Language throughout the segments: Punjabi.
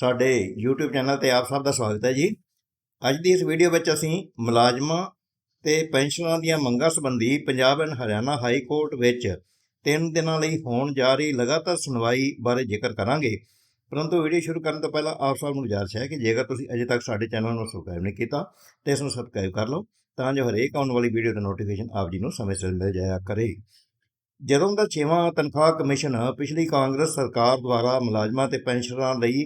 ਸਾਡੇ YouTube ਚੈਨਲ ਤੇ ਆਪ ਸਭ ਦਾ ਸਵਾਗਤ ਹੈ ਜੀ। ਅੱਜ ਦੀ ਇਸ ਵੀਡੀਓ ਵਿੱਚ ਅਸੀਂ ਮੁਲਾਜ਼ਮਾਂ ਤੇ ਪੈਨਸ਼ਨਰਾਂ ਦੀਆਂ ਮੰਗਾਂ ਸੰਬੰਧੀ Punjab and Haryana High Court ਵਿੱਚ ਤਿੰਨ ਦਿਨਾਂ ਲਈ ਹੋਣ ਜਾ ਰਹੀ ਲਗਾਤਾਰ ਸੁਣਵਾਈ ਬਾਰੇ ਜ਼ਿਕਰ ਕਰਾਂਗੇ। ਪਰੰਤੂ ਵੀਡੀਓ ਸ਼ੁਰੂ ਕਰਨ ਤੋਂ ਪਹਿਲਾਂ ਆਪ ਸਭ ਨੂੰ ਗੁਜ਼ਾਰਿਸ਼ ਹੈ ਕਿ ਜੇਕਰ ਤੁਸੀਂ ਅਜੇ ਤੱਕ ਸਾਡੇ ਚੈਨਲ ਨੂੰ ਸਬਸਕ੍ਰਾਈਬ ਨਹੀਂ ਕੀਤਾ ਤੇ ਇਸ ਨੂੰ ਸਬਸਕ੍ਰਾਈਬ ਕਰ ਲਓ ਤਾਂ ਜੋ ਹਰੇਕ ਆਉਣ ਵਾਲੀ ਵੀਡੀਓ ਦਾ ਨੋਟੀਫਿਕੇਸ਼ਨ ਆਪ ਜੀ ਨੂੰ ਸਮੇਂ ਸਿਰ ਮਿਲ ਜਾਇਆ ਕਰੇ। ਜਦੋਂ ਦਾ 6ਵਾਂ ਤਨਖਾਹ ਕਮਿਸ਼ਨ ਪਿਛਲੀ ਕਾਂਗਰਸ ਸਰਕਾਰ ਦੁਆਰਾ ਮੁਲਾਜ਼ਮਾਂ ਤੇ ਪੈਨਸ਼ਨਰਾਂ ਲਈ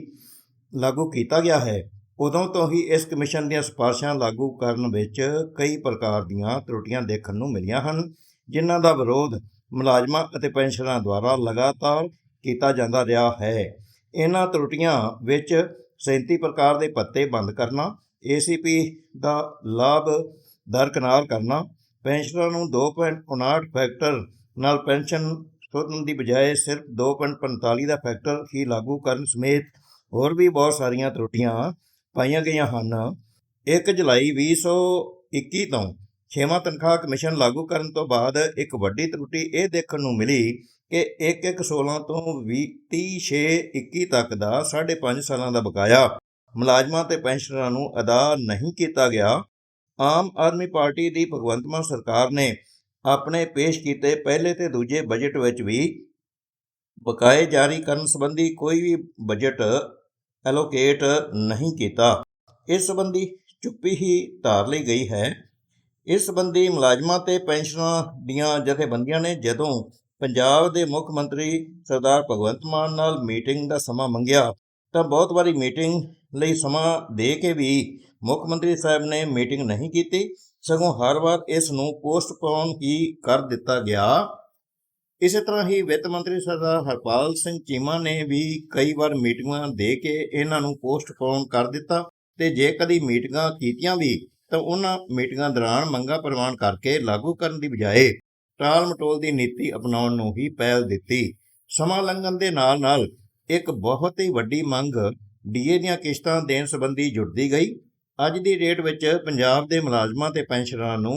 ਲਾਗੂ ਕੀਤਾ ਗਿਆ ਹੈ। ਉਦੋਂ ਤੋਂ ਹੀ ਇਸ ਕਮਿਸ਼ਨ ਦੀਆਂ ਸਿਫਾਰਸ਼ਾਂ ਲਾਗੂ ਕਰਨ ਵਿੱਚ ਕਈ ਪ੍ਰਕਾਰ ਦੀਆਂ ਤਰੁੱਟੀਆਂ ਦੇਖਣ ਨੂੰ ਮਿਲੀਆਂ ਹਨ, ਜਿਨ੍ਹਾਂ ਦਾ ਵਿਰੋਧ ਮੁਲਾਜ਼ਮਾਂ ਅਤੇ ਪੈਨਸ਼ਨਰਾਂ ਦੁਆਰਾ ਲਗਾਤਾਰ ਕੀਤਾ ਜਾਂਦਾ ਰਿਹਾ ਹੈ। ਇਹਨਾਂ ਤਰੁੱਟੀਆਂ ਵਿੱਚ 37 ਪ੍ਰਕਾਰ ਦੇ ਪੱਤੇ ਬੰਦ ਕਰਨਾ, ਏਸੀਪੀ ਦਾ ਲਾਭ ਦਰਕਨਾਰ ਕਰਨਾ, ਪੈਨਸ਼ਨਰਾਂ ਨੂੰ 2.59 ਫੈਕਟਰ ਨਾਲ ਪੈਨਸ਼ਨ ਸੁਧਨ ਦੀ ਬਜਾਏ ਸਿਰਫ 2.45 ਦਾ ਫੈਕਟਰ ਹੀ ਲਾਗੂ ਕਰਨ ਸਮੇਤ ਹੋਰ ਵੀ ਬਹੁਤ ਸਾਰੀਆਂ ਤਰੁੱਟੀਆਂ ਪਾਈਆਂ ਗਈਆਂ ਹਨ। 1 ਜੁਲਾਈ 2021 ਤੋਂ ਛੇਵਾਂ ਤਨਖਾਹ ਕਮਿਸ਼ਨ ਲਾਗੂ ਕਰਨ ਤੋਂ ਬਾਅਦ ਇੱਕ ਵੱਡੀ ਤਰੁੱਟੀ ਇਹ ਦੇਖਣ ਨੂੰ ਮਿਲੀ ਕਿ 1-1-16 ਤੋਂ 20-6-21 ਤੱਕ ਦਾ 5.5 ਸਾਲਾਂ ਦਾ ਬਕਾਇਆ ਮੁਲਾਜ਼ਮਾਂ ਤੇ ਪੈਨਸ਼ਨਰਾਂ ਨੂੰ ਅਦਾ ਨਹੀਂ ਕੀਤਾ ਗਿਆ। ਆਮ ਆਦਮੀ ਪਾਰਟੀ ਦੀ ਭਗਵੰਤ ਮਾਨ ਸਰਕਾਰ ਨੇ ਆਪਣੇ ਪੇਸ਼ ਕੀਤੇ ਪਹਿਲੇ ਤੇ ਦੂਜੇ ਬਜਟ ਵਿੱਚ ਵੀ ਬਕਾਏ ਜਾਰੀ ਕਰਨ ਸੰਬੰਧੀ ਕੋਈ ਵੀ ਬਜਟ ਐਲੋਕੇਟ ਨਹੀਂ ਕੀਤਾ। ਇਸ ਸੰਬੰਧੀ ਚੁੱਪੀ ਹੀ ਧਾਰ ਲਈ ਗਈ ਹੈ। ਇਸ ਸੰਬੰਧੀ ਮੁਲਾਜ਼ਮਾਂ ਤੇ ਪੈਨਸ਼ਨਰਾਂ ਦੀਆਂ ਜਥੇਬੰਦੀਆਂ ਨੇ ਜਦੋਂ ਪੰਜਾਬ ਦੇ ਮੁੱਖ ਮੰਤਰੀ ਸਰਦਾਰ ਭਗਵੰਤ ਮਾਨ ਨਾਲ ਮੀਟਿੰਗ ਦਾ ਸਮਾਂ ਮੰਗਿਆ, ਤਾਂ ਬਹੁਤ ਵਾਰੀ ਮੀਟਿੰਗ ਲਈ ਸਮਾਂ ਦੇ ਕੇ ਵੀ ਮੁੱਖ ਮੰਤਰੀ ਸਾਹਿਬ ਨੇ ਮੀਟਿੰਗ ਨਹੀਂ ਕੀਤੀ। ਸਗੋਂ ਹਰ ਵਾਰ ਇਸ ਨੂੰ ਪੋਸਟਪੋਨ ਹੀ ਕਰ ਦਿੱਤਾ ਗਿਆ। ਇਸੇ ਤਰ੍ਹਾਂ ਹੀ ਵਿੱਤ ਮੰਤਰੀ ਸਰਦਾਰ ਹਰਪਾਲ ਸਿੰਘ ਚੀਮਾ ਨੇ ਵੀ ਕਈ ਵਾਰ ਮੀਟਿੰਗਾਂ ਦੇ ਕੇ ਇਹਨਾਂ ਨੂੰ ਪੋਸਟਪੋਨ ਕਰ ਦਿੱਤਾ ਤੇ ਜੇ ਕਦੀ ਮੀਟਿੰਗਾਂ ਕੀਤੀਆਂ ਵੀ ਤਾਂ ਉਹਨਾਂ ਮੀਟਿੰਗਾਂ ਦੌਰਾਨ ਮੰਗਾਂ ਪ੍ਰਵਾਨ ਕਰਕੇ ਲਾਗੂ ਕਰਨ ਦੀ ਬਜਾਏ ਟਾਲ ਮਟੋਲ ਦੀ ਨੀਤੀ ਅਪਣਾਉਣ ਨੂੰ ਹੀ ਪਹਿਲ ਦਿੱਤੀ। ਸਮਾਂ ਲੰਘਣ ਦੇ ਨਾਲ ਨਾਲ ਇੱਕ ਬਹੁਤ ਹੀ ਵੱਡੀ ਮੰਗ ਡੀਏ ਦੀਆਂ ਕਿਸ਼ਤਾਂ ਦੇਣ ਸੰਬੰਧੀ ਜੁੜਦੀ ਗਈ। ਅੱਜ ਦੀ ਡੇਟ ਵਿੱਚ ਪੰਜਾਬ ਦੇ ਮੁਲਾਜ਼ਮਾਂ ਤੇ ਪੈਨਸ਼ਨਰਾਂ ਨੂੰ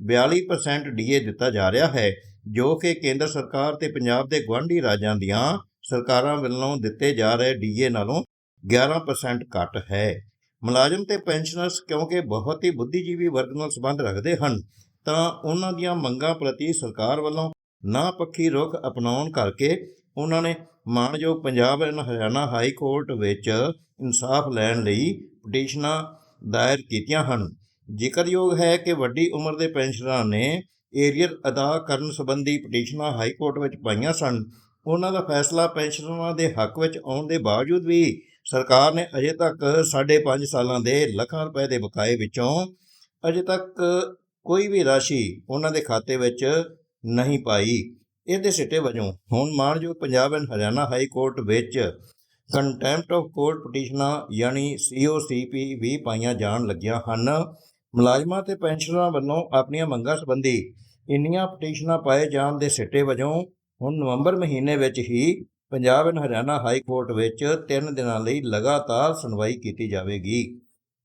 42% ਡੀਏ ਦਿੱਤਾ ਜਾ ਰਿਹਾ ਹੈ। ਜੋ ਕਿ ਕੇਂਦਰ ਸਰਕਾਰ ਤੇ ਪੰਜਾਬ ਦੇ ਗੁਆਂਢੀ ਰਾਜਾਂ ਦੀਆਂ ਸਰਕਾਰਾਂ ਵੱਲੋਂ ਦਿੱਤੇ ਜਾ ਰਹੇ ਡੀਏ ਨਾਲੋਂ 11% ਘੱਟ ਹੈ। ਮੁਲਾਜ਼ਮ ਤੇ ਪੈਨਸ਼ਨਰਸ ਕਿਉਂਕਿ ਬਹੁਤ ਹੀ ਬੁੱਧੀਜੀਵੀ ਵਰਗ ਨਾਲ ਸੰਬੰਧ ਰੱਖਦੇ ਹਨ, ਤਾਂ ਉਹਨਾਂ ਦੀਆਂ ਮੰਗਾਂ ਪ੍ਰਤੀ ਸਰਕਾਰ ਵੱਲੋਂ ਨਾ ਪੱਖੀ ਰੁਖ ਅਪਣਾਉਣ ਕਰਕੇ ਉਹਨਾਂ ਨੇ ਮਾਣਯੋਗ Punjab and Haryana High Court ਵਿੱਚ ਇਨਸਾਫ ਲੈਣ ਲਈ ਪਟੀਸ਼ਨਾਂ ਦਾਇਰ ਕੀਤੀਆਂ ਹਨ। ਜ਼ਿਕਰਯੋਗ ਹੈ ਕਿ ਵੱਡੀ ਉਮਰ ਦੇ ਪੈਨਸ਼ਨਰਾਂ ਨੇ ਏਰੀਅਰ ਅਦਾ ਕਰਨ ਸੰਬੰਧੀ ਪਟੀਸ਼ਨਾਂ ਹਾਈ ਕੋਰਟ ਵਿੱਚ ਪਾਈਆਂ ਸਨ। ਉਹਨਾਂ ਦਾ ਫੈਸਲਾ ਪੈਨਸ਼ਨਰਾਂ ਦੇ ਹੱਕ ਵਿੱਚ ਆਉਣ ਦੇ ਬਾਵਜੂਦ ਵੀ ਸਰਕਾਰ ਨੇ ਅਜੇ ਤੱਕ 5.5 ਸਾਲਾਂ ਦੇ ਲੱਖਾਂ ਰੁਪਏ ਦੇ ਬਕਾਏ ਵਿੱਚੋਂ ਅਜੇ ਤੱਕ ਕੋਈ ਵੀ ਰਾਸ਼ੀ ਉਹਨਾਂ ਦੇ ਖਾਤੇ ਵਿੱਚ ਨਹੀਂ ਪਾਈ। ਇਹਦੇ ਸਿੱਟੇ ਵਜੋਂ ਹੁਣ ਮਾਣਯੋਗ Punjab and Haryana high court ਵਿੱਚ ਕੰਟੈਂਪਟ ਆਫ ਕੋਰਟ ਪਟੀਸ਼ਨਾਂ ਯਾਨੀ ਸੀਓਸੀਪੀ ਵੀ ਪਾਈਆਂ ਜਾਣ ਲੱਗੀਆਂ ਹਨ। ਮੁਲਾਜ਼ਮਾਂ ਤੇ ਪੈਨਸ਼ਨਰਾਂ ਵੱਲੋਂ ਆਪਣੀਆਂ ਮੰਗਾਂ ਸੰਬੰਧੀ ਇੰਨੀਆਂ ਪਟੀਸ਼ਨਾਂ ਪਾਏ ਜਾਣ ਦੇ ਸਿੱਟੇ ਵਜੋਂ ਹੁਣ ਨਵੰਬਰ ਮਹੀਨੇ ਵਿੱਚ ਹੀ Punjab and Haryana High Court ਵਿੱਚ 3 ਦਿਨਾਂ ਲਈ ਲਗਾਤਾਰ ਸੁਣਵਾਈ ਕੀਤੀ ਜਾਵੇਗੀ।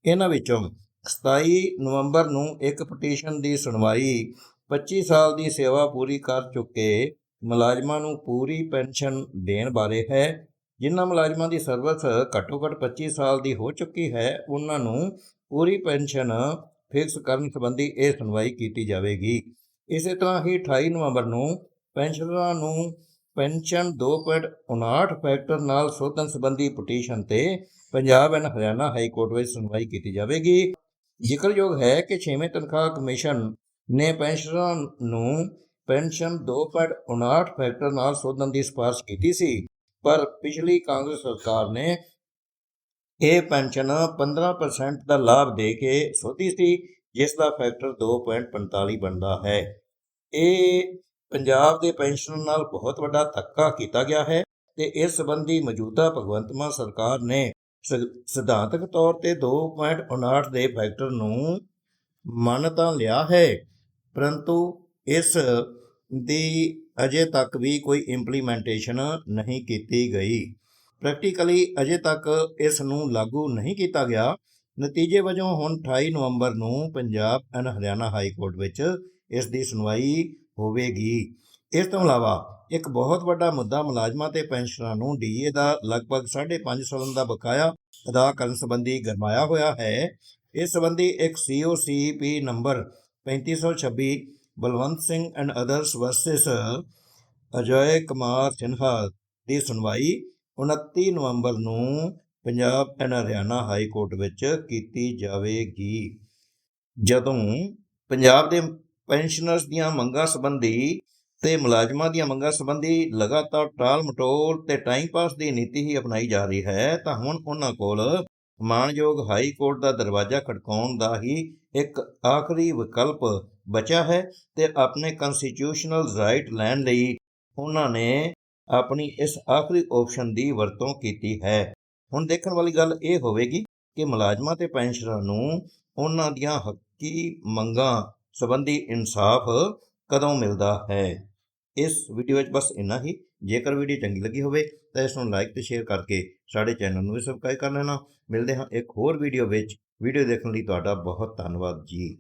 ਇਹਨਾਂ ਵਿੱਚੋਂ 27 ਨਵੰਬਰ ਨੂੰ ਇੱਕ ਪਟੀਸ਼ਨ ਦੀ ਸੁਣਵਾਈ 25 ਸਾਲ ਦੀ ਸੇਵਾ ਪੂਰੀ ਕਰ ਚੁੱਕੇ ਮੁਲਾਜ਼ਮਾਂ ਨੂੰ ਪੂਰੀ ਪੈਨਸ਼ਨ ਦੇਣ ਬਾਰੇ ਹੈ। ਜਿਨ੍ਹਾਂ ਮੁਲਾਜ਼ਮਾਂ ਦੀ ਸਰਵਿਸ ਘੱਟੋ ਘੱਟ 25 ਸਾਲ ਦੀ ਹੋ ਚੁੱਕੀ ਹੈ, ਉਹਨਾਂ ਨੂੰ ਪੂਰੀ ਪੈਨਸ਼ਨ ਫਿਕਸ ਕਰਨ ਸੰਬੰਧੀ ਇਹ ਸੁਣਵਾਈ ਕੀਤੀ ਜਾਵੇਗੀ। ਇਸੇ ਤਰ੍ਹਾਂ ਹੀ 28 ਨਵੰਬਰ ਨੂੰ ਪੈਨਸ਼ਨਰਾਂ ਨੂੰ ਪੈਨਸ਼ਨ 2.59 ਫੈਕਟਰ ਨਾਲ ਸੋਧਣ ਸੰਬੰਧੀ ਪਟੀਸ਼ਨ ਤੇ Punjab and Haryana High Court ਵਿੱਚ ਸੁਣਵਾਈ ਕੀਤੀ ਜਾਵੇਗੀ। ਜ਼ਿਕਰਯੋਗ ਹੈ ਕਿ 6ਵੇਂ ਤਨਖਾਹ ਕਮਿਸ਼ਨ ਨੇ ਪੈਨਸ਼ਨਰਾਂ ਨੂੰ ਪੈਨਸ਼ਨ 2.59 ਫੈਕਟਰ ਨਾਲ ਸੋਧਣ ਦੀ ਸਿਫਾਰਸ਼ ਕੀਤੀ ਸੀ, ਪਰ ਪਿਛਲੀ ਕਾਂਗਰਸ ਸਰਕਾਰ ਨੇ ਇਹ ਪੈਨਸ਼ਨ 15% ਦਾ ਲਾਭ ਦੇ ਕੇ ਸੋਧੀ ਸੀ ਜਿਸ ਦਾ ਫੈਕਟਰ 2.45 ਬਣਦਾ ਹੈ। ਇਹ ਪੰਜਾਬ ਦੇ ਪੈਨਸ਼ਨਰ ਨਾਲ ਬਹੁਤ ਵੱਡਾ ਧੱਕਾ ਕੀਤਾ ਗਿਆ ਹੈ ਤੇ ਇਸ ਸੰਬੰਧੀ ਮੌਜੂਦਾ ਭਗਵੰਤ ਮਾਨ ਸਰਕਾਰ ਨੇ ਸ- ਸਿਧਾਂਤਕ ਤੌਰ ਤੇ 2.59 ਦੇ ਫੈਕਟਰ ਨੂੰ ਮੰਨ ਤਾਂ ਲਿਆ ਹੈ, ਪਰੰਤੂ ਇਸ ਦੀ ਅਜੇ ਤੱਕ ਵੀ ਕੋਈ ਇੰਪਲੀਮੈਂਟੇਸ਼ਨ ਨਹੀਂ ਕੀਤੀ ਗਈ। ਪ੍ਰੈਕਟੀਕਲੀ ਅਜੇ ਤੱਕ ਇਸ ਨੂੰ ਲਾਗੂ ਨਹੀਂ ਕੀਤਾ ਗਿਆ। ਨਤੀਜੇ ਵਜੋਂ ਹੁਣ 28 ਨਵੰਬਰ ਨੂੰ Punjab and Haryana High Court ਵਿੱਚ ਇਸ ਦੀ ਸੁਣਵਾਈ ਹੋਵੇਗੀ। ਇਸ ਤੋਂ ਇਲਾਵਾ ਇੱਕ ਬਹੁਤ ਵੱਡਾ ਮੁੱਦਾ ਮੁਲਾਜ਼ਮਾਂ ਤੇ ਪੈਨਸ਼ਨਰਾਂ ਨੂੰ ਡੀਏ ਦਾ ਲਗਭਗ 5.5 ਸਾਲਾਂ ਦਾ ਬਕਾਇਆ ਅਦਾ ਕਰਨ ਸੰਬੰਧੀ ਗਰਮਾਇਆ ਹੋਇਆ ਹੈ। ਇਸ ਸੰਬੰਧੀ ਇੱਕ COCP number 3526 Balwant Singh and others versus Ajay Kumar Sinha ਦੀ ਸੁਣਵਾਈ 29 ਨਵੰਬਰ ਨੂੰ Punjab and Haryana High Court ਵਿੱਚ ਕੀਤੀ ਜਾਵੇਗੀ। ਜਦੋਂ ਪੰਜਾਬ ਦੇ ਪੈਨਸ਼ਨਰਸ ਦੀਆਂ ਮੰਗਾਂ ਸੰਬੰਧੀ ਤੇ ਮੁਲਾਜ਼ਮਾਂ ਦੀਆਂ ਮੰਗਾਂ ਸੰਬੰਧੀ ਲਗਾਤਾਰ ਟਾਲ ਮਟੋਲ ਤੇ ਟਾਈਮ ਪਾਸ ਦੀ ਨੀਤੀ ਹੀ ਅਪਣਾਈ ਜਾ ਰਹੀ ਹੈ, ਤਾਂ ਹੁਣ ਉਹਨਾਂ ਕੋਲ ਮਾਣਯੋਗ ਹਾਈ ਕੋਰਟ ਦਾ ਦਰਵਾਜ਼ਾ ਖੜਕਾਉਣ ਦਾ ਹੀ ਇੱਕ ਆਖਰੀ ਵਿਕਲਪ ਬਚਿਆ ਹੈ ਤੇ ਆਪਣੇ ਕਨਸਟੀਟਿਊਸ਼ਨਲ ਰਾਈਟ ਲੈਣ ਲਈ ਉਹਨਾਂ ਨੇ ਆਪਣੀ ਇਸ ਆਖਰੀ ਆਪਸ਼ਨ ਦੀ ਵਰਤੋਂ ਕੀਤੀ ਹੈ। ਹੁਣ ਦੇਖਣ ਵਾਲੀ ਗੱਲ ਇਹ ਹੋਵੇਗੀ ਕਿ ਮੁਲਾਜ਼ਮਾਂ ਤੇ ਪੈਨਸ਼ਨਰਾਂ ਨੂੰ ਉਹਨਾਂ ਦੀਆਂ ਹੱਕੀ ਮੰਗਾਂ ਸੰਬੰਧੀ ਇਨਸਾਫ ਕਦੋਂ ਮਿਲਦਾ ਹੈ। ਇਸ ਵੀਡੀਓ ਵਿੱਚ ਬਸ ਇੰਨਾ ਹੀ। ਜੇਕਰ ਵੀਡੀਓ ਚੰਗੀ ਲੱਗੀ ਹੋਵੇ ਤਾਂ ਇਸ ਨੂੰ ਲਾਈਕ ਤੇ ਸ਼ੇਅਰ ਕਰਕੇ ਸਾਡੇ ਚੈਨਲ ਨੂੰ ਵੀ ਸਬਸਕ੍ਰਾਈਬ ਕਰ ਲੈਣਾ। ਮਿਲਦੇ ਹਾਂ ਇੱਕ ਹੋਰ ਵੀਡੀਓ ਵਿੱਚ। ਵੀਡੀਓ ਦੇਖਣ ਲਈ ਤੁਹਾਡਾ ਬਹੁਤ ਧੰਨਵਾਦ ਜੀ।